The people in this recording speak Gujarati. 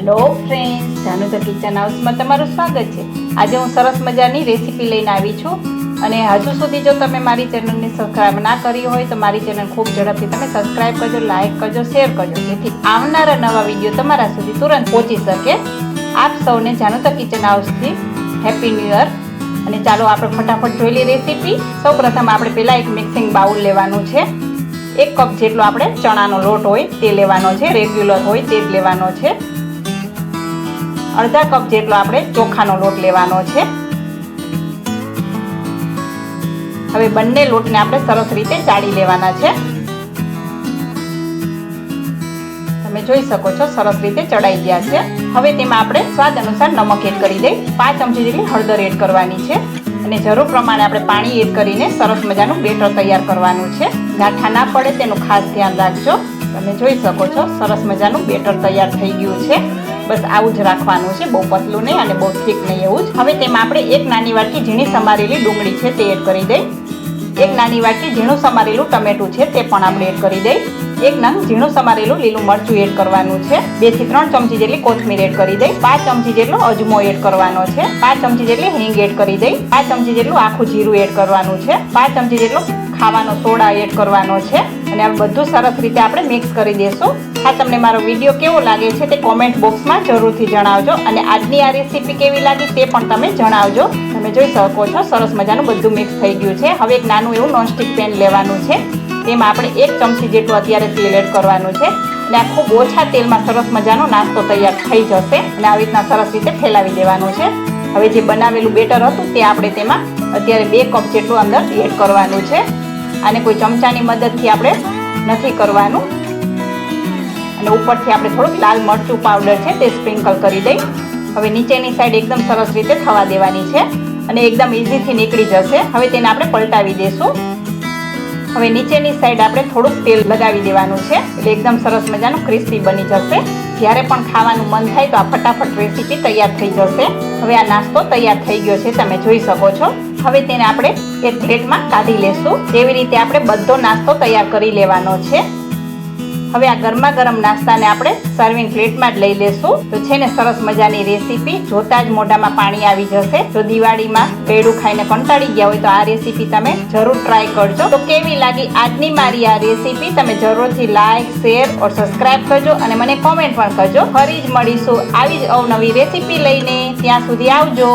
હેલો ફ્રેન્ડ્સ જાનુ કિચન હાઉસમાં તમારું સ્વાગત છે. આજે હું સરસ મજાની રેસીપી લઈને આવી છું. અને હજુ સુધી જો તમે મારી ચેનલને સબસ્ક્રાઈબ ના કરી હોય તો મારી ચેનલ ખૂબ ઝડપથી તમે સબસ્ક્રાઈબ કરજો લાઇક કરજો શેર કરજો, જેથી આવનારા નવા વીડિયો તમારા સુધી તુરંત પહોંચી શકે. આપ સૌને જાનુ કિચન હાઉસથી હેપી ન્યૂ યર અને ચાલો આપણે ફટાફટ લઈએ રેસીપી સૌ પ્રથમ આપણે પહેલાં એક મિક્સિંગ બાઉલ લેવાનું છે. એક કપ જેટલો આપણે ચણાનો લોટ હોય તે લેવાનો છે. રેગ્યુલર હોય તે જ લેવાનો છે. અડધા કપ જેટલો આપણે ચોખાનો લોટ લેવાનો છે. હવે બંને લોટને આપણે સરસ રીતે ચાળી લેવાના છે. તમે જોઈ શકો છો સરસ રીતે ચડાઈ ગયા છે. હવે તેમાં આપણે સ્વાદ અનુસાર નમક એડ કરી દઈ. પાંચ ચમચી જેટલી હળદર એડ કરવાની છે. અને જરૂર પ્રમાણે આપણે પાણી એડ કરીને સરસ મજાનું બેટર તૈયાર કરવાનું છે. ગાંઠા ના પડે તેનું ખાસ ધ્યાન રાખજો. તમે જોઈ શકો છો સરસ મજાનું બેટર તૈયાર થઈ ગયું છે. બસ આવું જ રાખવાનું છે. બહુ પતલું નહીં અને બહુ થીક નહીં એવું જ. હવે તેમાં આપણે એક નાની વાટકી ઝીણી સમારેલી ડુંગળી છે તે એડ કરી દઈ. એક નાની વાટકી ઝીણું સમારેલું ટમેટું છે તે પણ આપણે એડ કરી દઈ. એક નંગ ઝીણું સમારેલું લીલું મરચું એડ કરવાનું છે. બેથી ત્રણ ચમચી જેટલી કોથમીર એડ કરી દઈ. પાંચ ચમચી જેટલો અજમો એડ કરવાનો છે. પાંચ ચમચી જેટલી હિંગ એડ કરી દઈ. પાંચ ચમચી જેટલું આખું જીરું એડ કરવાનું છે. પાંચ ચમચી જેટલો ખાવાનો સોડા એડ કરવાનો છે. અને આ બધું સરસ રીતે આપણે મિક્સ કરી દઈશું આ તમને મારો વીડિયો કેવો લાગે છે તે કોમેન્ટ બોક્સમાં જરૂરથી જણાવજો અને આજની આ રેસીપી કેવી લાગી તે પણ તમે જણાવજો. તમે જોઈ શકો છો, સરસ મજાનું બધું મિક્સ થઈ ગયું છે. હવે એક નાનું એવું નોનસ્ટિક પેન લેવાનું છે. તેમાં આપણે એક ચમચી જેટલું અત્યારે તેલ એડ કરવાનું છે. અને આ ખૂબ ઓછા તેલમાં સરસ મજાનો નાસ્તો તૈયાર થઈ જશે અને આવી રીતના સરસ રીતે ફેલાવી દેવાનું છે. હવે જે બનાવેલું બેટર હતું તે આપણે તેમાં અત્યારે બે કપ જેટલું અંદર એડ કરવાનું છે. આને કોઈ ચમચાની મદદથી આપણે નથી કરવાનું. અને ઉપરથી આપણે થોડુંક લાલ મરચું પાવડર છે તે સ્પ્રિંકલ કરી દઈ. હવે નીચેની સાઈડ એકદમ સરસ રીતે થવા દેવાની છે અને એકદમ ઇઝીથી નીકળી જશે. હવે તેને આપણે પલટાવી દઈશું હવે નીચેની સાઈડ આપણે થોડુંક તેલ લગાવી દેવાનું છે. એટલે એકદમ સરસ મજાનું ક્રિસ્પી બની જશે. જ્યારે પણ ખાવાનું મન થાય તો આ ફટાફટ રેસીપી તૈયાર થઈ જશે. હવે આ નાસ્તો તૈયાર થઈ ગયો છે, તમે જોઈ શકો છો. હવે તેને આપણે એક પ્લેટમાં કાઢી લેશું. તેવી રીતે આપણે બધો નાસ્તો તૈયાર કરી લેવાનો છે. હવે આ ગરમા ગરમ નાસ્તાને આપણે સર્વિંગ પ્લેટમાં જ લઈ લેશું. તો છે ને સરસ મજાની રેસીપી જોતા જ મોઢામાં પાણી આવી જશે. જો દિવાળીમાં પેડું ખાઈને કંટાળી ગયા હોય તો આ રેસીપી તમે જરૂર ટ્રાય કરજો. તો કેવી લાગી આજની મારી આ રેસીપી તમે જરૂરથી લાઈક શેર ઓર સબસ્ક્રાઇબ કરજો અને મને કોમેન્ટ પણ કરજો. ફરી જ મળીશું આવી જ અવનવી રેસીપી લઈને. ત્યાં સુધી આવજો.